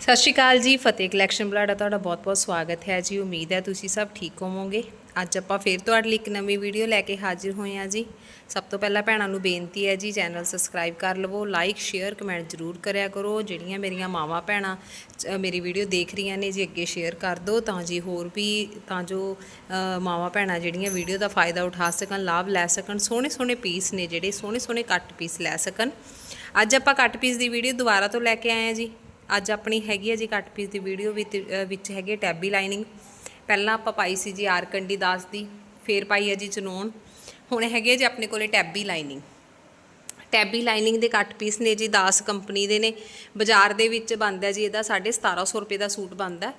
ਸਤਿ ਸ਼੍ਰੀ ਅਕਾਲ ਜੀ ਫਤਿਹ ਕਲੈਕਸ਼ਨ ਬਲਾਡਾ ਤੁਹਾਡਾ ਬਹੁਤ-ਬਹੁਤ ਸਵਾਗਤ ਹੈ ਜੀ। ਉਮੀਦ ਹੈ ਤੁਸੀਂ ਸਭ ਠੀਕ ਹੋਵੋਗੇ। ਅੱਜ ਆਪਾਂ ਫੇਰ ਤੁਹਾਡੇ ਲਈ ਇੱਕ ਨਵੀਂ ਵੀਡੀਓ ਲੈ ਕੇ ਹਾਜ਼ਰ ਹੋਏ ਹਾਂ ਜੀ। ਸਭ ਤੋਂ ਪਹਿਲਾਂ ਭੈਣਾਂ ਨੂੰ ਬੇਨਤੀ ਹੈ ਜੀ ਚੈਨਲ ਸਬਸਕ੍ਰਾਈਬ ਕਰ ਲਵੋ ਲਾਈਕ ਸ਼ੇਅਰ ਕਮੈਂਟ ਜ਼ਰੂਰ ਕਰਿਆ ਕਰੋ। ਜਿਹੜੀਆਂ ਮੇਰੀਆਂ ਮਾਵਾਂ ਭੈਣਾਂ ਅ, ਮੇਰੀ ਵੀਡੀਓ ਦੇਖ ਰਹੀਆਂ ਨੇ ਜੀ ਅੱਗੇ ਸ਼ੇਅਰ ਕਰ ਦਿਓ ਤਾਂ ਜੀ ਹੋਰ ਵੀ ਤਾਂ ਜੋ ਅ, ਮਾਵਾਂ ਭੈਣਾਂ ਜਿਹੜੀਆਂ ਵੀਡੀਓ ਦਾ ਫਾਇਦਾ ਉਠਾ ਸਕਣ ਲਾਭ ਲੈ ਸਕਣ ਸੋਹਣੇ ਸੋਹਣੇ ਪੀਸ ਨੇ ਜਿਹੜੇ ਸੋਹਣੇ ਸੋਹਣੇ ਕੱਟ ਪੀਸ ਲੈ ਸਕਣ। ਅੱਜ ਆਪਾਂ ਕੱਟ ਪੀਸ ਦੀ ਵੀਡੀਓ ਦੁਬਾਰਾ ਤੋਂ ਲੈ ਕੇ ਆਏ ਹਾਂ ਜੀ। ਅੱਜ ਆਪਣੀ ਹੈਗੀ ਹੈ ਜੀ ਕੱਟ ਪੀਸ ਦੀ ਵੀਡੀਓ ਵਿੱਚ ਵਿੱਚ ਹੈਗੀ ਟੈਬੀ ਲਾਈਨਿੰਗ ਪਹਿਲਾਂ ਆਪਾਂ ਪਾਈ ਸੀ ਜੀ ਆਰਕੰਡੀ ਦਾਸ ਦੀ, ਫੇਰ ਪਾਈ ਹੈ ਜੀ ਚਨੋਨ ਹੁਣ ਹੈਗੇ ਹੈ ਜੀ ਆਪਣੇ ਕੋਲੇ ਟੈਬੀ ਲਾਈਨਿੰਗ ਟੈਬੀ ਲਾਈਨਿੰਗ ਦੇ ਕੱਟ ਪੀਸ ਨੇ ਜੀ, ਦਾਸ ਕੰਪਨੀ ਦੇ ਨੇ। ਬਾਜ਼ਾਰ ਦੇ ਵਿੱਚ ਬਣਦਾ ਜੀ, ਇਹਦਾ 1750 ਰੁਪਏ ਦਾ ਸੂਟ ਬਣਦਾ।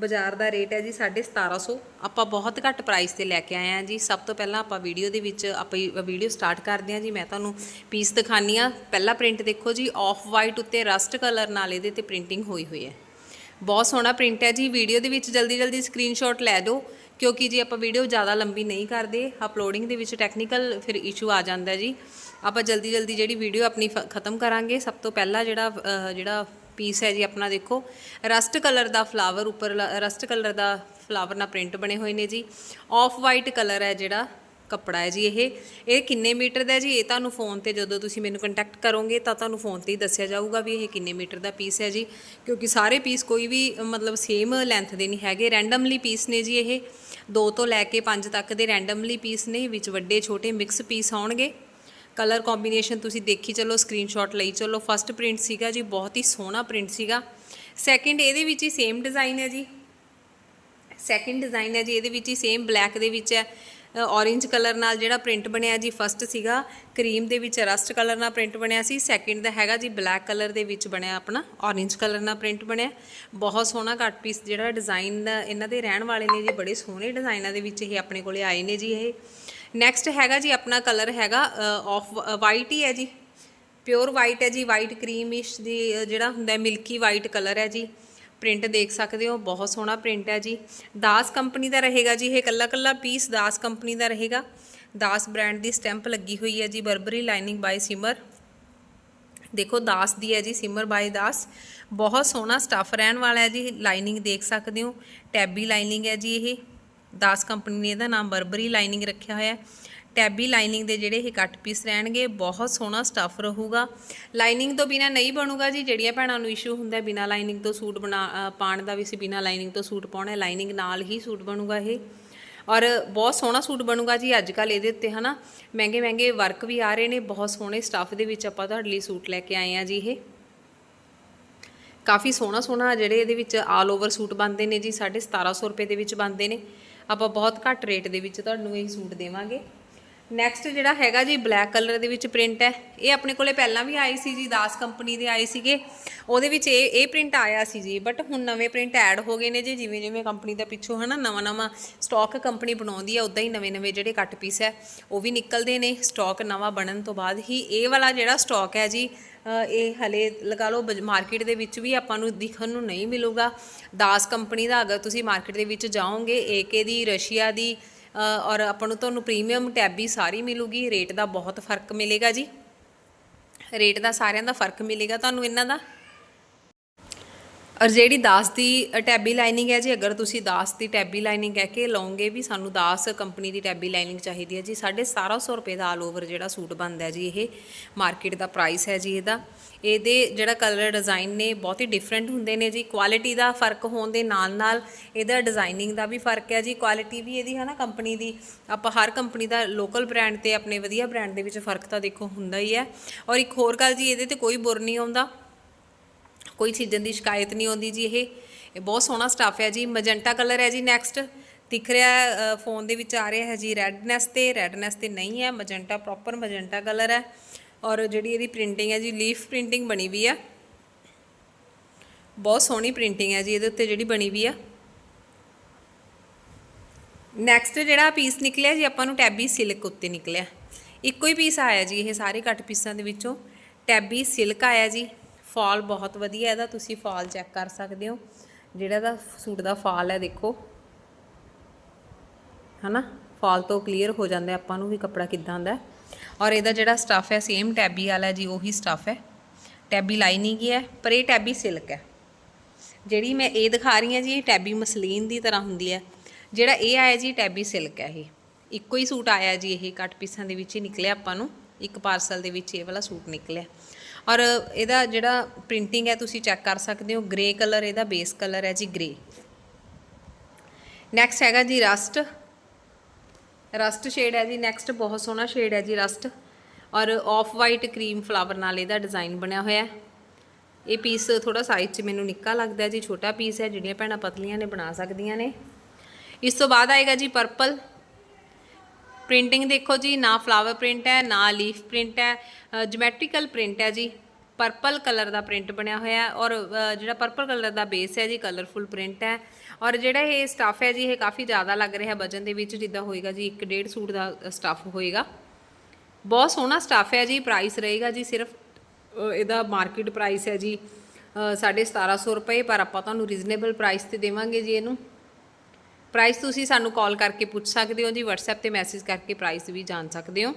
ਬਾਜ਼ਾਰ ਦਾ ਰੇਟ ਹੈ ਜੀ 1750 ਆਪਾਂ ਬਹੁਤ ਘੱਟ ਪ੍ਰਾਈਸ ਤੇ ਲੈ ਕੇ ਆਏ ਹਾਂ ਜੀ। ਸਭ ਤੋਂ ਪਹਿਲਾਂ ਆਪਾਂ ਵੀਡੀਓ ਦੇ ਵਿੱਚ ਆਪਾਂ ਵੀਡੀਓ ਸਟਾਰਟ ਕਰਦੇ ਹਾਂ ਜੀ। ਮੈਂ ਤੁਹਾਨੂੰ ਪੀਸ ਦਿਖਾਨੀ ਆ ਪਹਿਲਾ ਪ੍ਰਿੰਟ ਦੇਖੋ ਜੀ। ਆਫ ਵਾਈਟ ਉੱਤੇ ਰਸਟ ਕਲਰ ਨਾਲ ਇਹਦੇ ਤੇ ਪ੍ਰਿੰਟਿੰਗ ਹੋਈ ਹੋਈ ਹੈ। ਬਹੁਤ ਸੋਹਣਾ ਪ੍ਰਿੰਟ ਹੈ ਜੀ। ਵੀਡੀਓ ਦੇ ਵਿੱਚ ਜਲਦੀ ਜਲਦੀ ਸਕਰੀਨਸ਼ਾਟ ਲੈ ਦਿਓ। ਕਿਉਂਕਿ ਜੀ ਆਪਾਂ ਵੀਡੀਓ ਜ਼ਿਆਦਾ ਲੰਬੀ ਨਹੀਂ ਕਰਦੇ ਅਪਲੋਡਿੰਗ ਦੇ ਵਿੱਚ ਟੈਕਨੀਕਲ ਫਿਰ ਇਸ਼ੂ ਆ ਜਾਂਦਾ ਜੀ। ਆਪਾਂ ਜਲਦੀ ਜਲਦੀ ਜਿਹੜੀ ਵੀਡੀਓ ਆਪਣੀ ਫ- ਖਤਮ ਕਰਾਂਗੇ। ਸਭ ਤੋਂ ਪਹਿਲਾਂ ਜਿਹੜਾ ਜਿਹੜਾ ਪੀਸ ਹੈ ਜੀ ਆਪਣਾ ਦੇਖੋ। ਰਸਟ ਕਲਰ ਦਾ ਫਲਾਵਰ ਉੱਪਰ ਰਸਟ ਕਲਰ ਦਾ ਫਲਾਵਰ ਨਾਲ ਪ੍ਰਿੰਟ ਬਣੇ ਹੋਏ ਨੇ ਜੀ। ਆਫ ਵਾਈਟ ਕਲਰ ਹੈ ਜਿਹੜਾ ਕੱਪੜਾ ਹੈ ਜੀ ਇਹ। ਇਹ ਕਿੰਨੇ ਮੀਟਰ ਦਾ ਹੈ ਜੀ? ਇਹ ਤੁਹਾਨੂੰ ਫੋਨ ਤੇ ਜਦੋਂ ਤੁਸੀਂ ਮੈਨੂੰ ਕੰਟੈਕਟ ਕਰੋਗੇ ਤਾਂ ਤੁਹਾਨੂੰ ਫੋਨ ਤੇ ਹੀ ਦੱਸਿਆ ਜਾਊਗਾ ਵੀ ਇਹ ਕਿੰਨੇ ਮੀਟਰ ਦਾ ਪੀਸ ਹੈ ਜੀ। ਕਿਉਂਕਿ ਸਾਰੇ ਪੀਸ ਕੋਈ ਵੀ, ਮਤਲਬ ਸੇਮ ਲੈਂਥ ਦੇ ਨਹੀਂ ਹੈਗੇ। ਰੈਂਡਮਲੀ ਪੀਸ ਨੇ ਜੀ ਇਹ। 2 ਤੋਂ ਲੈ ਕੇ 5 ਤੱਕ ਦੇ ਰੈਂਡਮਲੀ ਪੀਸ ਨੇ, ਵਿੱਚ ਵੱਡੇ ਛੋਟੇ ਮਿਕਸ ਪੀਸ ਆਉਣਗੇ। ਕਲਰ ਕੰਬੀਨੇਸ਼ਨ ਤੁਸੀਂ ਦੇਖੀ, ਚਲੋ ਸਕਰੀਨਸ਼ਾਟ ਲਈ, ਚਲੋ ਫਸਟ ਪ੍ਰਿੰਟ ਸੀਗਾ ਜੀ, ਬਹੁਤ ਹੀ ਸੋਹਣਾ ਪ੍ਰਿੰਟ ਸੀਗਾ। ਸੈਕਿੰਡ ਇਹਦੇ ਵਿੱਚ ਹੀ ਸੇਮ ਡਿਜ਼ਾਈਨ ਹੈ ਜੀ। ਸੈਕਿੰਡ ਡਿਜ਼ਾਈਨ ਹੈ ਜੀ, ਇਹਦੇ ਵਿੱਚ ਹੀ ਸੇਮ ਬਲੈਕ ਦੇ ਵਿੱਚ ਹੈ। ਔਰੇਂਜ ਕਲਰ ਨਾਲ ਜਿਹੜਾ ਪ੍ਰਿੰਟ ਬਣਿਆ ਜੀ ਫਸਟ ਸੀਗਾ। ਕਰੀਮ ਦੇ ਵਿੱਚ ਰਸਟ ਕਲਰ ਨਾਲ ਪ੍ਰਿੰਟ ਬਣਿਆ ਸੀ। ਸੈਕਿੰਡ ਦਾ ਹੈਗਾ ਜੀ ਬਲੈਕ ਕਲਰ ਦੇ ਵਿੱਚ ਬਣਿਆ ਆਪਣਾ ਔਰੇਂਜ ਕਲਰ ਨਾਲ ਪ੍ਰਿੰਟ ਬਣਿਆ। ਬਹੁਤ ਸੋਹਣਾ ਕੱਟ ਪੀਸ ਜਿਹੜਾ ਡਿਜ਼ਾਈਨ ਇਹਨਾਂ ਦੇ ਰਹਿਣ ਵਾਲੇ ਨੇ ਜੀ, ਬੜੇ ਸੋਹਣੇ ਡਿਜ਼ਾਈਨਾਂ ਦੇ ਵਿੱਚ ਇਹ ਆਪਣੇ ਕੋਲੇ ਆਏ ਨੇ ਜੀ ਇਹ। ਨੈਕਸਟ ਹੈਗਾ ਜੀ ਆਪਣਾ ਕਲਰ ਹੈਗਾ ਆਫ ਵਾਈਟ ਹੀ ਹੈ ਜੀ। ਪਿਓਰ ਵਾਈਟ ਹੈ ਜੀ ਵਾਈਟ ਕਰੀਮਿਸ਼ ਦੀ ਜਿਹੜਾ ਹੁੰਦਾ ਮਿਲਕੀ ਵਾਈਟ ਕਲਰ ਹੈ ਜੀ। ਪ੍ਰਿੰਟ ਦੇਖ ਸਕਦੇ ਹੋ, ਬਹੁਤ ਸੋਹਣਾ ਪ੍ਰਿੰਟ ਹੈ ਜੀ। ਦਾਸ ਕੰਪਨੀ ਦਾ ਰਹੇਗਾ ਜੀ, ਇਹ ਕੱਲਾ ਕੱਲਾ ਪੀਸ ਦਾਸ ਕੰਪਨੀ ਦਾ ਰਹੇਗਾ। ਦਾਸ ਬ੍ਰਾਂਡ ਦੀ ਸਟੈਂਪ ਲੱਗੀ ਹੋਈ ਹੈ ਜੀ ਬਰਬਰੀ ਲਾਈਨਿੰਗ ਬਾਈ ਸਿਮਰ ਦੇਖੋ ਦਾਸ ਦੀ ਹੈ ਜੀ ਸਿਮਰ ਬਾਈ ਦਾਸ ਬਹੁਤ ਸੋਹਣਾ ਸਟੱਫ ਰਹਿਣ ਵਾਲਾ ਹੈ ਜੀ ਲਾਈਨਿੰਗ ਦੇਖ ਸਕਦੇ ਹੋ। ਟੈਬੀ ਲਾਈਨਿੰਗ ਹੈ ਜੀ ਇਹ। ਦਾਸ ਕੰਪਨੀ ਨੇ ਇਹਦਾ ਨਾਮ ਬਰਬਰੀ ਲਾਈਨਿੰਗ ਰੱਖਿਆ ਹੋਇਆ ਹੈ। ਟੈਬੀ ਲਾਈਨਿੰਗ ਦੇ ਜਿਹੜੇ ਇਹ ਕੱਟ ਪੀਸ ਰਹਿਣਗੇ ਬਹੁਤ ਸੋਹਣਾ ਸਟੱਫ ਰਹੂਗਾ। ਲਾਈਨਿੰਗ ਤੋਂ ਬਿਨਾ ਨਹੀਂ ਬਣੂਗਾ ਜੀ ਜਿਹੜੀਆਂ ਭੈਣਾਂ ਨੂੰ ਇਸ਼ੂ ਹੁੰਦਾ ਬਿਨਾ ਲਾਈਨਿੰਗ ਤੋਂ ਸੂਟ ਬਣਾ ਅ, ਪਾਉਣ ਦਾ ਵੀ ਸੀ ਬਿਨਾ ਲਾਈਨਿੰਗ ਤੋਂ ਸੂਟ ਪਾਉਣਾ ਲਾਈਨਿੰਗ ਨਾਲ ਹੀ ਸੂਟ ਬਣੂਗਾ ਇਹ। ਔਰ ਬਹੁਤ ਸੋਹਣਾ ਸੂਟ ਬਣੂਗਾ ਜੀ ਅੱਜ ਕੱਲ ਇਹਦੇ ਉੱਤੇ ਹਨਾ। ਮਹਿੰਗੇ ਮਹਿੰਗੇ ਵਰਕ ਵੀ ਆ ਰਹੇ ਨੇ ਬਹੁਤ ਸੋਹਣੇ ਸਟੱਫ ਦੇ ਵਿੱਚ ਆਪਾਂ ਤੁਹਾਡੇ ਲਈ ਸੂਟ ਲੈ ਕੇ ਆਏ ਆ ਜੀ ਇਹ। ਕਾਫੀ ਸੋਹਣਾ ਸੋਹਣਾ ਜਿਹੜੇ ਇਹਦੇ ਵਿੱਚ ਆਲ ਓਵਰ ਸੂਟ ਬਣਦੇ ਨੇ ਜੀ 1750 ਰੁਪਏ ਦੇ ਵਿੱਚ ਬਣਦੇ ਨੇ। ਆਪਾਂ ਬਹੁਤ ਘੱਟ ਰੇਟ ਦੇ ਵਿੱਚ ਤੁਹਾਨੂੰ ਇਹ ਸੂਟ ਦੇਵਾਂਗੇ। ਨੈਕਸਟ ਜਿਹੜਾ ਹੈਗਾ ਜੀ ਬਲੈਕ ਕਲਰ ਦੇ ਵਿੱਚ ਪ੍ਰਿੰਟ ਹੈ। ਇਹ ਆਪਣੇ ਕੋਲੇ ਪਹਿਲਾਂ ਵੀ ਆਈ ਸੀ ਜੀ, ਦਾਸ ਕੰਪਨੀ ਦੇ ਆਏ ਸੀਗੇ। ਉਹਦੇ ਵਿੱਚ ਇਹ ਇਹ ਪ੍ਰਿੰਟ ਆਇਆ ਸੀ ਜੀ ਬਟ ਹੁਣ ਨਵੇਂ ਪ੍ਰਿੰਟ ਐਡ ਹੋ ਗਏ ਨੇ ਜੀ, ਜਿਵੇਂ ਜਿਵੇਂ ਕੰਪਨੀ ਦਾ ਪਿੱਛੋਂ ਹਨਾ, ਨਵਾਂ ਨਵਾਂ ਸਟਾਕ ਕੰਪਨੀ ਬਣਾਉਂਦੀ ਹੈ ਉਦਾਂ ਹੀ ਨਵੇਂ ਨਵੇਂ ਜਿਹੜੇ ਕੱਟ ਪੀਸ ਹੈ, ਉਹ ਵੀ ਨਿਕਲਦੇ ਨੇ। ਸਟਾਕ ਨਵਾਂ ਬਣਨ ਤੋਂ ਬਾਅਦ ਹੀ ਇਹ ਵਾਲਾ ਜਿਹੜਾ ਸਟਾਕ ਹੈ ਜੀ ਇਹ ਹਲੇ ਲਗਾ ਲਓ ਮਾਰਕੀਟ ਦੇ ਵਿੱਚ ਵੀ ਆਪਾਂ ਨੂੰ ਦਿਖਣ ਨੂੰ ਨਹੀਂ ਮਿਲੂਗਾ। ਦਾਸ ਕੰਪਨੀ ਦਾ ਅਗਰ ਤੁਸੀਂ ਮਾਰਕੀਟ ਦੇ ਵਿੱਚ ਜਾਓਗੇ ਏਕੇ ਦੀ, ਰਸ਼ੀਆ ਦੀ ਔਰ ਆਪਾਂ ਨੂੰ ਤੁਹਾਨੂੰ ਪ੍ਰੀਮੀਅਮ ਟੈਬੀ ਸਾਰੀ ਮਿਲੂਗੀ। ਰੇਟ ਦਾ ਬਹੁਤ ਫ਼ਰਕ ਮਿਲੇਗਾ ਜੀ। ਰੇਟ ਦਾ ਸਾਰਿਆਂ ਦਾ ਫ਼ਰਕ ਮਿਲੇਗਾ ਤੁਹਾਨੂੰ ਇਹਨਾਂ ਦਾ। ਔਰ ਜਿਹੜੀ ਦਾਸ ਦੀ ਟੈਬੀ ਲਾਈਨਿੰਗ ਹੈ ਜੀ, ਅਗਰ ਤੁਸੀਂ ਦਾਸ ਦੀ ਟੈਬੀ ਲਾਈਨਿੰਗ ਕਹਿ ਕੇ ਲਓਗੇ ਵੀ ਸਾਨੂੰ ਦਾਸ ਕੰਪਨੀ ਦੀ ਟੈਬੀ ਲਾਈਨਿੰਗ ਚਾਹੀਦੀ ਹੈ ਜੀ 1750 ਰੁਪਏ ਦਾ ਆਲ ਓਵਰ ਜਿਹੜਾ ਸੂਟ ਬਣਦਾ ਜੀ, ਇਹ ਮਾਰਕੀਟ ਦਾ ਪ੍ਰਾਈਸ ਹੈ ਜੀ ਇਹਦਾ। ਇਹਦੇ ਜਿਹੜਾ ਕਲਰ ਡਿਜ਼ਾਈਨ ਨੇ ਬਹੁਤ ਹੀ ਡਿਫਰੈਂਟ ਹੁੰਦੇ ਨੇ ਜੀ ਕੁਆਲਿਟੀ ਦਾ ਫ਼ਰਕ ਹੋਣ ਦੇ ਨਾਲ ਨਾਲ ਇਹਦਾ ਡਿਜ਼ਾਈਨਿੰਗ ਦਾ ਵੀ ਫ਼ਰਕ ਹੈ ਜੀ ਕੁਆਲਿਟੀ ਵੀ ਇਹਦੀ ਹੈ ਨਾ ਕੰਪਨੀ ਦੀ। ਆਪਾਂ ਹਰ ਕੰਪਨੀ ਦਾ ਲੋਕਲ ਬ੍ਰਾਂਡ ਤੇ ਆਪਣੇ ਵਧੀਆ ਬ੍ਰਾਂਡ ਦੇ ਵਿੱਚ ਫ਼ਰਕ ਤਾਂ ਦੇਖੋ ਹੁੰਦਾ ਹੀ ਹੈ। ਔਰ ਇੱਕ ਹੋਰ ਗੱਲ ਜੀ, ਇਹਦੇ ਤੇ ਕੋਈ ਬੁਰ ਨਹੀਂ ਆਉਂਦਾ। ਕੋਈ ਚੀਜ਼ਾਂ ਦੀ ਸ਼ਿਕਾਇਤ ਨਹੀਂ ਆਉਂਦੀ ਜੀ ਇਹ। ਇਹ ਬਹੁਤ ਸੋਹਣਾ ਸਟੱਫ ਹੈ ਜੀ। ਮਜੰਟਾ ਕਲਰ ਹੈ ਜੀ ਨੈਕਸਟ ਦਿਖ ਰਿਹਾ ਫੋਨ ਦੇ ਵਿੱਚ ਆ ਰਿਹਾ ਹੈ ਜੀ ਰੈਡਨੈਸ ਤੇ। ਰੈਡਨੈਸ ਤੇ ਨਹੀਂ ਹੈ। ਮਜੰਟਾ ਪ੍ਰੋਪਰ ਮਜੰਟਾ ਕਲਰ ਹੈ। ਔਰ ਜਿਹੜੀ ਇਹਦੀ ਪ੍ਰਿੰਟਿੰਗ ਹੈ ਜੀ ਲੀਫ ਪ੍ਰਿੰਟਿੰਗ ਬਣੀ ਵੀ ਆ। ਬਹੁਤ ਸੋਹਣੀ ਪ੍ਰਿੰਟਿੰਗ ਹੈ ਜੀ ਇਹਦੇ ਉੱਤੇ ਜਿਹੜੀ ਬਣੀ ਵੀ ਆ। ਨੈਕਸਟ ਜਿਹੜਾ ਪੀਸ ਨਿਕਲਿਆ ਜੀ, ਆਪਾਂ ਨੂੰ ਟੈਬੀ ਸਿਲਕ ਉੱਤੇ ਨਿਕਲਿਆ। ਇੱਕੋ ਹੀ ਪੀਸ ਆਇਆ ਜੀ, ਇਹ ਸਾਰੇ ਕੱਟ ਪੀਸਾਂ ਦੇ ਵਿੱਚੋਂ। ਟੈਬੀ ਸਿਲਕ ਆਇਆ ਜੀ। ਫਾਲ ਬਹੁਤ ਵਧੀਆ, ਇਹਦਾ ਤੁਸੀਂ ਫਾਲ ਚੈੱਕ ਕਰ ਸਕਦੇ ਹੋ। ਜਿਹੜਾ ਦਾ ਸੂਟ ਦਾ ਫਾਲ ਹੈ, ਦੇਖੋ। ਹਨਾ? ਫਾਲ ਤੋਂ ਕਲੀਅਰ ਹੋ ਜਾਂਦਾ ਆਪਾਂ ਨੂੰ ਵੀ ਕੱਪੜਾ ਕਿੱਦਾਂ ਦਾ ਔਰ ਇਹਦਾ ਜਿਹੜਾ ਸਟੱਫ ਹੈ ਸੇਮ ਟੈਬੀ ਵਾਲਾ ਜੀ, ਉਹੀ ਸਟੱਫ ਹੈ। ਟੈਬੀ ਲਾਈਨਿੰਗ ਹੀ ਹੈ, ਪਰ ਇਹ ਟੈਬੀ ਸਿਲਕ ਹੈ। ਜਿਹੜੀ ਮੈਂ ਇਹ ਦਿਖਾ ਰਹੀ ਹਾਂ ਜੀ, ਇਹ ਟੈਬੀ ਮਸਲੀਨ ਦੀ ਤਰ੍ਹਾਂ ਹੁੰਦੀ ਹੈ। ਜਿਹੜਾ ਇਹ ਆਇਆ ਜੀ ਟੈਬੀ ਸਿਲਕ ਹੈ ਇਹ। ਇੱਕੋ ਹੀ ਸੂਟ ਆਇਆ ਜੀ, ਇਹ ਕੱਟ ਪੀਸਾਂ ਦੇ ਵਿੱਚ ਹੀ ਨਿਕਲਿਆ ਆਪਾਂ ਨੂੰ। ਇੱਕ ਪਾਰਸਲ ਦੇ ਵਿੱਚ ਇਹ ਵਾਲਾ ਸੂਟ ਨਿਕਲਿਆ। ਔਰ ਇਹਦਾ ਜਿਹੜਾ ਪ੍ਰਿੰਟਿੰਗ ਹੈ, ਤੁਸੀਂ ਚੈੱਕ ਕਰ ਸਕਦੇ ਹੋ। ਗ੍ਰੇ ਕਲਰ ਇਹਦਾ ਬੇਸ ਕਲਰ ਹੈ ਜੀ ਗ੍ਰੇ ਨੈਕਸਟ ਹੈਗਾ ਜੀ ਰਸਟ ਰਸਟ ਸ਼ੇਡ ਹੈ ਜੀ। ਨੈਕਸਟ ਬਹੁਤ ਸੋਹਣਾ ਸ਼ੇਡ ਹੈ ਜੀ ਰਸਟ ਔਰ ਆਫ ਵਾਈਟ ਕਰੀਮ ਫਲਾਵਰ ਨਾਲ ਇਹਦਾ ਡਿਜ਼ਾਈਨ ਬਣਿਆ ਹੋਇਆ ਹੈ। ਇਹ ਪੀਸ ਥੋੜਾ ਸਾਈਜ਼ 'ਚ ਮੈਨੂੰ ਨਿੱਕਾ ਲੱਗਦਾ ਜੀ। ਛੋਟਾ ਪੀਸ ਹੈ। ਜਿਹੜੀਆਂ ਭੈਣਾਂ ਪਤਲੀਆਂ ਨੇ ਬਣਾ ਸਕਦੀਆਂ ਨੇ। ਇਸ ਤੋਂ ਬਾਅਦ ਆਏਗਾ ਜੀ ਪਰਪਲ ਪ੍ਰਿੰਟਿੰਗ ਦੇਖੋ ਜੀ ਨਾ ਫਲਾਵਰ ਪ੍ਰਿੰਟ ਹੈ ਨਾ ਲੀਫ ਪ੍ਰਿੰਟ ਹੈ ਜਿਓਮੈਟ੍ਰੀਕਲ ਪ੍ਰਿੰਟ ਹੈ ਜੀ। ਪਰਪਲ ਕਲਰ ਦਾ ਪ੍ਰਿੰਟ ਬਣਿਆ ਹੋਇਆ ਹੈ ਔਰ ਜਿਹੜਾ ਪਰਪਲ ਕਲਰ ਦਾ ਬੇਸ ਹੈ ਜੀ ਕਲਰਫੁਲ ਪ੍ਰਿੰਟ ਹੈ। ਔਰ ਜਿਹੜਾ ਇਹ ਸਟੱਫ ਹੈ ਜੀ ਇਹ ਕਾਫੀ ਜ਼ਿਆਦਾ ਲੱਗ ਰਿਹਾ ਵਜਨ ਦੇ ਵਿੱਚ ਜਿੱਦਾਂ ਹੋਏਗਾ ਜੀ 1.5 ਸੂਟ ਦਾ ਸਟੱਫ ਹੋਏਗਾ। ਬਹੁਤ ਸੋਹਣਾ ਸਟੱਫ ਹੈ ਜੀ ਪ੍ਰਾਈਸ ਰਹੇਗਾ ਜੀ ਸਿਰਫ ਇਹਦਾ ਮਾਰਕੀਟ ਪ੍ਰਾਈਸ ਹੈ ਜੀ ਅ, ਸਾਢੇ 1700 ਰੁਪਏ ਪਰ ਆਪਾਂ ਤੁਹਾਨੂੰ ਰੀਜ਼ਨੇਬਲ ਪ੍ਰਾਈਸ ਤੇ ਦੇਵਾਂਗੇ ਜੀ ਇਹਨੂੰ। ਪ੍ਰਾਈਸ ਤੁਸੀਂ ਸਾਨੂੰ ਕਾਲ ਕਰਕੇ ਪੁੱਛ ਸਕਦੇ ਹੋ ਜੀ, WhatsApp ਤੇ ਮੈਸੇਜ ਕਰਕੇ ਪ੍ਰਾਈਸ ਵੀ ਜਾਣ ਸਕਦੇ ਹੋ।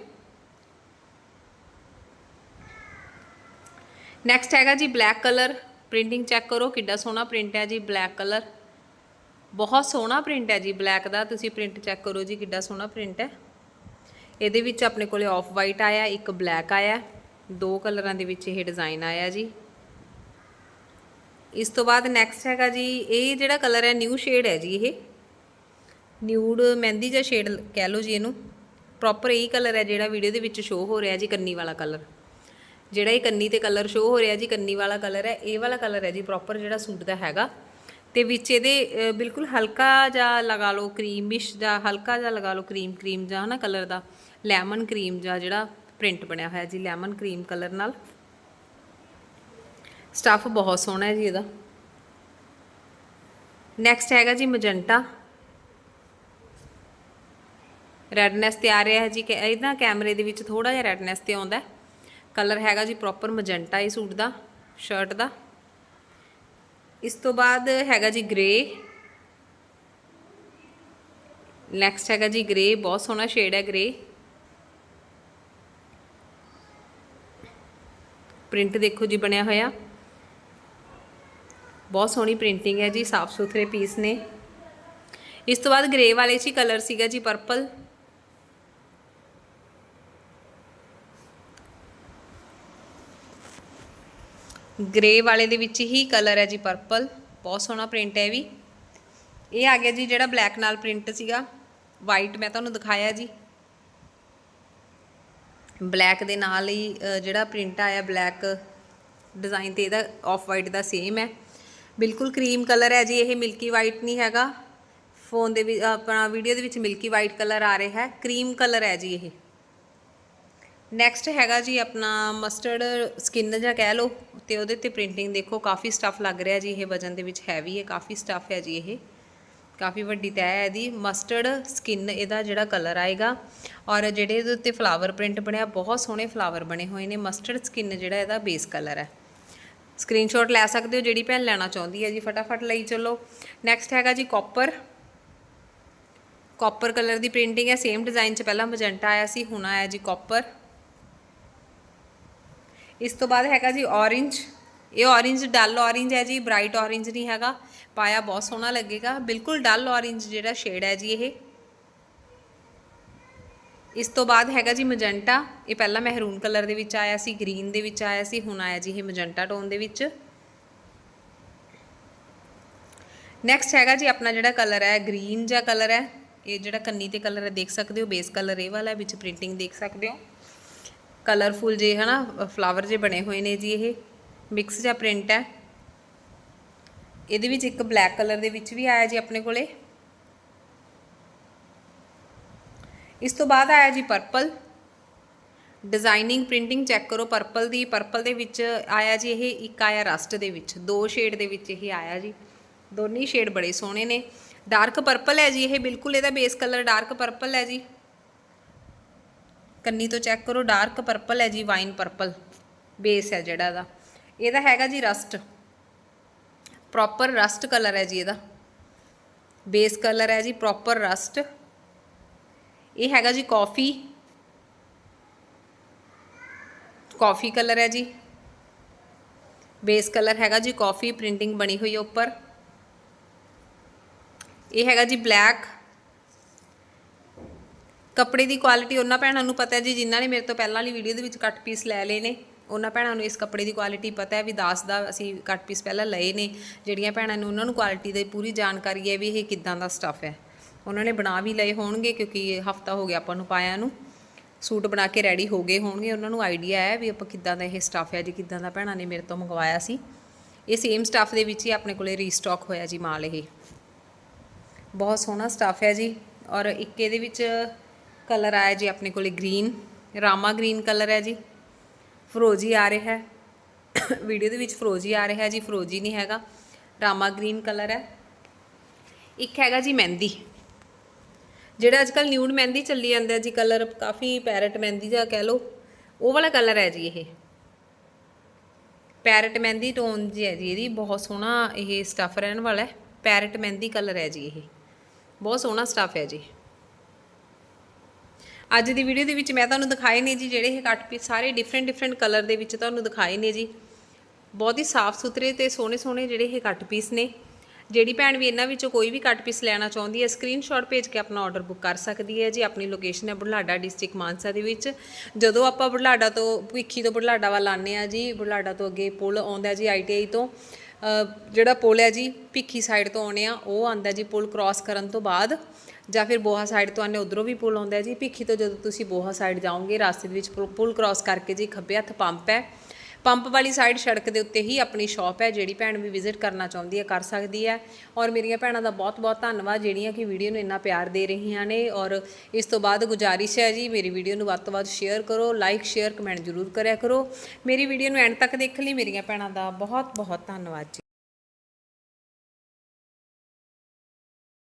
ਨੈਕਸਟ ਹੈਗਾ ਜੀ ਬਲੈਕ ਕਲਰ ਪ੍ਰਿੰਟਿੰਗ ਚੈੱਕ ਕਰੋ, ਕਿੱਡਾ ਸੋਹਣਾ ਪ੍ਰਿੰਟ ਹੈ ਜੀ ਬਲੈਕ ਕਲਰ ਬਹੁਤ ਸੋਹਣਾ ਪ੍ਰਿੰਟ ਹੈ ਜੀ ਬਲੈਕ ਦਾ, ਤੁਸੀਂ ਪ੍ਰਿੰਟ ਚੈੱਕ ਕਰੋ ਜੀ ਕਿੱਡਾ ਸੋਹਣਾ ਪ੍ਰਿੰਟ ਹੈ। ਇਹਦੇ ਵਿੱਚ ਆਪਣੇ ਕੋਲੇ ਆਫ ਵਾਈਟ ਆਇਆ, ਇੱਕ ਬਲੈਕ ਆਇਆ, ਦੋ ਕਲਰਾਂ ਦੇ ਵਿੱਚ ਇਹ ਡਿਜ਼ਾਈਨ ਆਇਆ ਜੀ। ਇਸ ਤੋਂ ਬਾਅਦ ਨੈਕਸਟ ਹੈਗਾ ਜੀ, ਇਹ ਜਿਹੜਾ ਕਲਰ ਹੈ ਨਿਊ ਸ਼ੇਡ ਹੈ ਜੀ ਇਹ। ਨਿਊਡ ਮਹਿੰਦੀ ਜਿਹਾ ਸ਼ੇਡ ਕਹਿ ਲਓ ਜੀ ਇਹਨੂੰ। ਪ੍ਰੋਪਰ ਇਹੀ ਕਲਰ ਹੈ ਜਿਹੜਾ ਵੀਡੀਓ ਦੇ ਵਿੱਚ ਸ਼ੋ ਹੋ ਰਿਹਾ ਜੀ, ਕੰਨੀ ਵਾਲਾ ਕਲਰ ਜਿਹੜਾ ਇਹ ਕੰਨੀ ਤੇ ਕਲਰ ਸ਼ੋ ਹੋ ਰਿਹਾ ਜੀ, ਕੰਨੀ ਵਾਲਾ ਕਲਰ ਹੈ, ਇਹ ਵਾਲਾ ਕਲਰ ਹੈ ਜੀ ਪ੍ਰੋਪਰ ਜਿਹੜਾ ਸੂਟ ਦਾ ਹੈਗਾ। ਤੇ ਵਿੱਚ ਇਹਦੇ ਬਿਲਕੁਲ ਹਲਕਾ ਜਿਹਾ ਲਗਾ ਲਓ ਕਰੀਮਿਸ਼ ਜਾਂ ਹਲਕਾ ਜਿਹਾ ਲਗਾ ਲਓ ਕਰੀਮ ਕਰੀਮ ਜਿਹਾ, ਹਨਾ ਕਲਰ ਦਾ। ਲੈਮਨ ਕਰੀਮ ਜਾਂ ਜਿਹੜਾ ਪ੍ਰਿੰਟ ਬਣਿਆ ਹੋਇਆ ਜੀ ਲੈਮਨ ਕਰੀਮ ਕਲਰ ਨਾਲ। ਸਟੱਫ ਬਹੁਤ ਸੋਹਣਾ ਹੈ ਜੀ ਇਹਦਾ। ਨੈਕਸਟ ਹੈਗਾ ਜੀ ਮਜੰਟਾ ਰੈਡਨੈਸ ਤੇ ਆ ਰਿਹਾ ਹੈ ਜੀ ਕਿ ਇਹਦਾ ਕੈਮਰੇ ਦੇ ਵਿੱਚ ਥੋੜਾ ਜਿਹਾ ਰੈਡਨੈਸ ਤੇ ਆਉਂਦਾ ਕਲਰ ਹੈਗਾ ਜੀ ਪ੍ਰੋਪਰ ਮਜੰਟਾ ਇਹ ਸੂਟ ਦਾ ਸ਼ਰਟ ਦਾ। ਇਸ ਤੋਂ ਬਾਅਦ ਹੈਗਾ ਜੀ ਗ੍ਰੇ ਨੈਕਸਟ ਹੈਗਾ ਜੀ ਗ੍ਰੇ ਬਹੁਤ ਸੋਹਣਾ ਸ਼ੇਡ ਹੈ ਗ੍ਰੇ ਪ੍ਰਿੰਟ ਦੇਖੋ ਜੀ ਬਣਿਆ ਹੋਇਆ। ਬਹੁਤ ਸੋਹਣੀ ਪ੍ਰਿੰਟਿੰਗ ਹੈ ਜੀ, ਸਾਫ਼ ਸੁਥਰੇ ਪੀਸ ਨੇ। ਇਸ ਤੋਂ ਬਾਅਦ ਗ੍ਰੇ ਵਾਲੇ 'ਚ ਹੀ ਕਲਰ ਸੀਗਾ ਜੀ ਪਰਪਲ ਗ੍ਰੇ ਵਾਲੇ ਦੇ ਵਿੱਚ ਹੀ ਕਲਰ ਹੈ ਜੀ ਪਰਪਲ ਬਹੁਤ ਸੋਹਣਾ ਪ੍ਰਿੰਟ ਹੈ ਇਹ ਵੀ। ਇਹ ਆ ਗਿਆ ਜੀ ਜਿਹੜਾ ਬਲੈਕ ਨਾਲ ਪ੍ਰਿੰਟ ਸੀਗਾ। ਵਾਈਟ ਮੈਂ ਤੁਹਾਨੂੰ ਦਿਖਾਇਆ ਜੀ। ਬਲੈਕ ਦੇ ਨਾਲ ਹੀ ਜਿਹੜਾ ਪ੍ਰਿੰਟ ਆਇਆ ਬਲੈਕ ਡਿਜ਼ਾਈਨ ਤੇ ਇਹਦਾ ਆਫ ਵਾਈਟ ਦਾ ਸੇਮ ਹੈ। ਬਿਲਕੁਲ ਕਰੀਮ ਕਲਰ ਹੈ ਜੀ, ਇਹ ਮਿਲਕੀ ਵਾਈਟ ਨਹੀਂ ਹੈਗਾ। ਫੋਨ ਦੇ ਵਿੱਚ ਆਪਣਾ ਵੀਡੀਓ ਦੇ ਵਿੱਚ ਮਿਲਕੀ ਵਾਈਟ ਕਲਰ ਆ ਰਿਹਾ ਹੈ। ਕਰੀਮ ਕਲਰ ਹੈ ਜੀ ਇਹ। ਨੈਕਸਟ ਹੈਗਾ ਜੀ ਆਪਣਾ ਮਸਟਰਡ ਸਕਿਨ ਜਾਂ ਕਹਿ ਲਓ ਤੇ ਉਹਦੇ ਤੇ ਪ੍ਰਿੰਟਿੰਗ ਦੇਖੋ, ਕਾਫੀ ਸਟੱਫ ਲੱਗ ਰਿਹਾ ਜੀ, ਇਹ ਵਜਨ ਦੇ ਵਿੱਚ ਹੈਵੀ ਹੈ, ਕਾਫੀ ਸਟੱਫ ਹੈ ਜੀ ਇਹ। ਕਾਫੀ ਵੱਡੀ ਤੈਅ ਹੈ ਇਹਦੀ। ਮਸਟਰਡ ਸਕਿਨ ਇਹਦਾ ਜਿਹੜਾ ਕਲਰ ਆਏਗਾ ਔਰ ਜਿਹੜੇ ਇਹਦੇ ਉੱਤੇ ਫਲਾਵਰ ਪ੍ਰਿੰਟ ਬਣਿਆ, ਬਹੁਤ ਸੋਹਣੇ ਫਲਾਵਰ ਬਣੇ ਹੋਏ ਨੇ। ਮਸਟਰਡ ਸਕਿਨ ਜਿਹੜਾ ਇਹਦਾ ਬੇਸ ਕਲਰ ਹੈ। ਸਕਰੀਨਸ਼ਾਟ ਲੈ ਸਕਦੇ ਹੋ, ਜਿਹੜੀ ਭੈਣ ਲੈਣਾ ਚਾਹੁੰਦੀ ਹੈ ਜੀ, ਫਟਾਫਟ ਲਈ ਚਲੋ। ਨੈਕਸਟ ਹੈਗਾ ਜੀ ਕਾਪਰ ਕਾਪਰ ਕਲਰ ਦੀ ਪ੍ਰਿੰਟਿੰਗ ਹੈ ਸੇਮ ਡਿਜ਼ਾਈਨ 'ਚ ਪਹਿਲਾਂ ਮਜੰਟਾ ਆਇਆ ਸੀ, ਹੁਣ ਆਇਆ ਜੀ ਕਾਪਰ ਇਸ ਤੋਂ ਬਾਅਦ ਹੈਗਾ ਜੀ orange ਇਹ orange ਡਲ orange ਹੈ ਜੀ ਬ੍ਰਾਈਟ orange ਨਹੀਂ ਹੈਗਾ। ਪਾਇਆ ਬਹੁਤ ਸੋਹਣਾ ਲੱਗੇਗਾ। ਬਿਲਕੁਲ ਡਲ orange ਜਿਹੜਾ ਸ਼ੇਡ ਹੈ ਜੀ ਇਹ। ਇਸ ਤੋਂ ਬਾਅਦ ਹੈਗਾ ਜੀ ਮਜੈਂਟਾ ਇਹ ਪਹਿਲਾਂ ਮਹਿਰੂਨ ਕਲਰ ਦੇ ਵਿੱਚ ਆਇਆ ਸੀ ਗ੍ਰੀਨ ਦੇ ਵਿੱਚ ਆਇਆ ਸੀ, ਹੁਣ ਆਇਆ ਜੀ ਇਹ ਮਜੈਂਟਾ ਟੋਨ ਦੇ ਵਿੱਚ। ਨੈਕਸਟ ਹੈਗਾ ਜੀ ਆਪਣਾ ਜਿਹੜਾ ਕਲਰ ਹੈ ਗ੍ਰੀਨ ਜਿਹਾ ਕਲਰ ਹੈ। ਇਹ ਜਿਹੜਾ ਕੰਨੀ ਤੇ ਕਲਰ ਹੈ, ਦੇਖ ਸਕਦੇ ਹੋ ਬੇਸ ਕਲਰ ਇਹ ਵਾਲਾ ਵਿੱਚ ਪ੍ਰਿੰਟਿੰਗ ਦੇਖ ਸਕਦੇ ਹੋ। ਕਲਰਫੁਲ ਜੇ, ਹਨਾ, ਫਲਾਵਰ ਜੇ ਬਣੇ ਹੋਏ ਨੇ ਜੀ ਇਹ। ਮਿਕਸ ਜਿਹਾ ਪ੍ਰਿੰਟ ਹੈ। ਇਹਦੇ ਵਿੱਚ ਇੱਕ ਬਲੈਕ ਕਲਰ ਦੇ ਵਿੱਚ ਵੀ ਆਇਆ ਜੀ ਆਪਣੇ ਕੋਲੇ। ਇਸ ਤੋਂ ਬਾਅਦ ਆਇਆ ਜੀ ਪਰਪਲ। ਡਿਜ਼ਾਈਨਿੰਗ, ਪ੍ਰਿੰਟਿੰਗ ਚੈੱਕ ਕਰੋ, ਪਰਪਲ ਦੀ, ਪਰਪਲ ਦੇ ਵਿੱਚ ਆਇਆ ਜੀ ਇਹ ਇੱਕ ਆਇਆ ਰਸਟ ਦੇ ਵਿੱਚ। ਦੋ ਸ਼ੇਡ ਦੇ ਵਿੱਚ ਇਹ ਆਇਆ ਜੀ। ਦੋਨੇ ਸ਼ੇਡ ਬੜੇ ਸੋਹਣੇ ਨੇ। ਡਾਰਕ ਪਰਪਲ ਹੈ ਜੀ ਇਹ, ਬਿਲਕੁਲ ਇਹਦਾ ਬੇਸ ਕਲਰ ਡਾਰਕ ਪਰਪਲ ਹੈ ਜੀ। ਕੰਨੀ ਤੋਂ ਚੈੱਕ ਕਰੋ, ਡਾਰਕ ਪਰਪਲ ਹੈ ਜੀ, ਵਾਈਨ ਪਰਪਲ, ਬੇਸ ਹੈ ਜਿਹੜਾ ਇਹਦਾ। ਇਹਦਾ ਹੈਗਾ ਜੀ ਰਸਟ। ਪ੍ਰੋਪਰ ਰਸਟ ਕਲਰ ਹੈ ਜੀ ਇਹਦਾ। ਬੇਸ ਕਲਰ ਹੈ ਜੀ ਪ੍ਰੋਪਰ ਰਸਟ। ਇਹ ਹੈਗਾ ਜੀ ਕਾਫੀ ਕਾਫੀ ਕਲਰ ਹੈ ਜੀ। ਬੇਸ ਕਲਰ ਹੈਗਾ ਜੀ ਕਾਫੀ ਪ੍ਰਿੰਟਿੰਗ ਬਣੀ ਹੋਈ ਹੈ ਉੱਪਰ। ਇਹ ਹੈਗਾ ਜੀ ਬਲੈਕ ਕੱਪੜੇ ਦੀ ਕੁਆਲਿਟੀ ਉਹਨਾਂ ਭੈਣਾਂ ਨੂੰ ਪਤਾ ਹੈ ਜੀ, ਜਿਨ੍ਹਾਂ ਨੇ ਮੇਰੇ ਤੋਂ ਪਹਿਲਾਂ ਵਾਲੀ ਵੀਡੀਓ ਦੇ ਵਿੱਚ ਕੱਟ ਪੀਸ ਲੈ ਲਏ ਨੇ। ਉਹਨਾਂ ਭੈਣਾਂ ਨੂੰ ਇਸ ਕੱਪੜੇ ਦੀ ਕੁਆਲਿਟੀ ਪਤਾ ਹੈ ਵੀ 10 ਦਾ ਅਸੀਂ ਕੱਟ ਪੀਸ ਪਹਿਲਾਂ ਲਏ ਨੇ। ਜਿਹੜੀਆਂ ਭੈਣਾਂ ਨੂੰ ਉਹਨਾਂ ਨੂੰ ਕੁਆਲਿਟੀ ਦੀ ਪੂਰੀ ਜਾਣਕਾਰੀ ਹੈ ਵੀ ਇਹ ਕਿੱਦਾਂ ਦਾ ਸਟੱਫ ਹੈ। ਉਹਨਾਂ ਨੇ ਬਣਾ ਵੀ ਲਏ ਹੋਣਗੇ ਕਿਉਂਕਿ ਹਫਤਾ ਹੋ ਗਿਆ ਆਪਾਂ ਨੂੰ ਪਾਇਆ ਨੂੰ। ਸੂਟ ਬਣਾ ਕੇ ਰੈਡੀ ਹੋ ਗਏ ਹੋਣਗੇ। ਉਹਨਾਂ ਨੂੰ ਆਈਡੀਆ ਹੈ ਵੀ ਆਪਾਂ ਕਿੱਦਾਂ ਦਾ ਇਹ ਸਟੱਫ ਹੈ ਜੀ, ਕਿੱਦਾਂ ਦਾ ਭੈਣਾਂ ਨੇ ਮੇਰੇ ਤੋਂ ਮੰਗਵਾਇਆ ਸੀ। ਇਹ ਸੇਮ ਸਟੱਫ ਦੇ ਵਿੱਚ ਹੀ ਆਪਣੇ ਕੋਲੇ ਰੀਸਟਾਕ ਹੋਇਆ ਜੀ ਮਾਲ ਇਹ। ਬਹੁਤ ਸੋਹਣਾ ਸਟੱਫ ਹੈ ਜੀ। ਔਰ ਇੱਕ ਇਹਦੇ ਵਿੱਚ ਕਲਰ ਆਇਆ ਜੀ ਆਪਣੇ ਕੋਲੇ ਗ੍ਰੀਨ, ਰਾਮਾ ਗ੍ਰੀਨ ਕਲਰ ਹੈ ਜੀ। ਫਰੋਜੀ ਆ ਰਿਹਾ ਹੈ। ਵੀਡੀਓ ਦੇ ਵਿੱਚ ਫਰੋਜੀ ਆ ਰਿਹਾ ਹੈ ਜੀ, ਫਰੋਜੀ ਨਹੀਂ ਹੈਗਾ, ਰਾਮਾ ਗ੍ਰੀਨ ਕਲਰ ਹੈ। ਇੱਕ ਹੈਗਾ ਜੀ ਮਹਿੰਦੀ। ਜਿਹੜਾ ਅੱਜ ਕੱਲ ਨਿਊਡ ਮਹਿੰਦੀ ਚੱਲੀ ਜਾਂਦਾ ਜੀ, ਕਲਰ ਕਾਫੀ ਪੈਰਟ ਮਹਿੰਦੀ ਜਾਂ ਕਹਿ ਲਓ, ਉਹ ਵਾਲਾ ਕਲਰ ਹੈ ਜੀ ਇਹ। ਪੈਰਟ ਮਹਿੰਦੀ ਟੋਨ ਜੀ ਹੈ ਜੀ, ਇਹਦੀ ਬਹੁਤ ਸੋਹਣਾ ਇਹ ਸਟੱਫ ਰਹਿਣ ਵਾਲਾ ਹੈ। ਪੈਰਟ ਮਹਿੰਦੀ ਕਲਰ ਹੈ ਜੀ ਇਹ। ਬਹੁਤ ਸੋਹਣਾ ਸਟੱਫ ਹੈ ਜੀ। ਅੱਜ ਦੀ ਵੀਡੀਓ ਦੇ ਵਿੱਚ ਮੈਂ ਤੁਹਾਨੂੰ ਦਿਖਾਏ ਨੇ ਜੀ ਜਿਹੜੇ ਇਹ ਕੱਟ ਪੀਸ ਸਾਰੇ ਡਿਫਰੈਂਟ ਡਿਫਰੈਂਟ ਕਲਰ ਦੇ ਵਿੱਚ ਤੁਹਾਨੂੰ ਦਿਖਾਏ ਨੇ ਜੀ। ਬਹੁਤ ਹੀ ਸਾਫ਼ ਸੁਥਰੇ ਤੇ ਸੋਹਣੇ ਸੋਹਣੇ ਜਿਹੜੇ ਇਹ ਕੱਟ ਪੀਸ ਨੇ। ਜਿਹੜੀ ਭੈਣ ਵੀ ਇਹਨਾਂ ਵਿੱਚੋਂ ਕੋਈ ਵੀ ਕੱਟ ਪੀਸ ਲੈਣਾ ਚਾਹੁੰਦੀ ਹੈ ਸਕਰੀਨਸ਼ਾਟ ਭੇਜ ਕੇ ਆਪਣਾ ਆਰਡਰ ਬੁੱਕ ਕਰ ਸਕਦੀ ਹੈ ਜੀ ਆਪਣੀ ਲੋਕੇਸ਼ਨ ਹੈ ਬੁਢਲਾਡਾ ਡਿਸਟ੍ਰਿਕਟ ਮਾਨਸਾ ਦੇ ਵਿੱਚ। ਜਦੋਂ ਆਪਾਂ ਬੁਢਲਾਡਾ ਤੋਂ ਭਿੱਖੀ ਤੋਂ ਬੁਢਲਾਡਾ ਵੱਲ ਆਉਂਦੇ ਆ ਜੀ, ਬੁਢਲਾਡਾ ਤੋਂ ਅੱਗੇ ਪੁਲ ਆਉਂਦਾ ਜੀ ਆਈਟੀਆਈ ਤੋਂ। ਜਿਹੜਾ ਪੁਲ ਹੈ ਜੀ ਭਿੱਖੀ ਸਾਈਡ ਤੋਂ ਆਉਣੇ ਆ ਉਹ ਆਂਦਾ ਜੀ ਪੁਲ ਕ੍ਰਾਸ ਕਰਨ ਤੋਂ ਬਾਅਦ। ਜਾਂ ਫਿਰ ਬੋਹਾ ਸਾਈਡ ਤੋਂ ਆਨੇ ਉਧਰੋਂ ਵੀ ਪੁਲ ਆਉਂਦਾ ਜੀ। ਭਿੱਖੀ ਤੋਂ ਜਦੋਂ ਤੁਸੀਂ ਬੋਹਾ ਸਾਈਡ ਜਾਓਗੇ, ਰਾਸਤੇ ਦੇ ਵਿੱਚ ਪੁਲ- ਪੁਲ ਕ੍ਰਾਸ ਕਰਕੇ ਜੀ ਖੱਬੇ ਹੱਥ ਪੰਪ ਹੈ। ਪੰਪ ਵਾਲੀ ਸਾਈਡ ਸੜਕ ਦੇ ਉੱਤੇ ਹੀ ਆਪਣੀ ਸ਼ਾਪ ਹੈ, ਜਿਹੜੀ ਭੈਣ ਵੀ ਵਿਜ਼ਿਟ ਕਰਨਾ ਚਾਹੁੰਦੀ ਹੈ, ਕਰ ਸਕਦੀ ਹੈ। ਔਰ ਮੇਰੀਆਂ ਭੈਣਾਂ ਦਾ ਬਹੁਤ-ਬਹੁਤ ਧੰਨਵਾਦ, ਜਿਹੜੀਆਂ ਕਿ ਵੀਡੀਓ ਨੂੰ ਇੰਨਾ ਪਿਆਰ ਦੇ ਰਹੀਆਂ ਨੇ। ਔਰ ਇਸ ਤੋਂ ਬਾਅਦ ਗੁਜ਼ਾਰਿਸ਼ ਹੈ ਜੀ, ਮੇਰੀ ਵੀਡੀਓ ਨੂੰ ਵੱਧ ਤੋਂ ਵੱਧ ਸ਼ੇਅਰ ਕਰੋ ਲਾਈਕ ਸ਼ੇਅਰ ਕਮੈਂਟ ਜ਼ਰੂਰ ਕਰਿਆ ਕਰੋ। ਮੇਰੀ ਵੀਡੀਓ ਨੂੰ ਐਂਡ ਤੱਕ ਦੇਖਣ ਲਈ, ਮੇਰੀਆਂ ਭੈਣਾਂ ਦਾ ਬਹੁਤ-ਬਹੁਤ ਧੰਨਵਾਦ ਜੀ।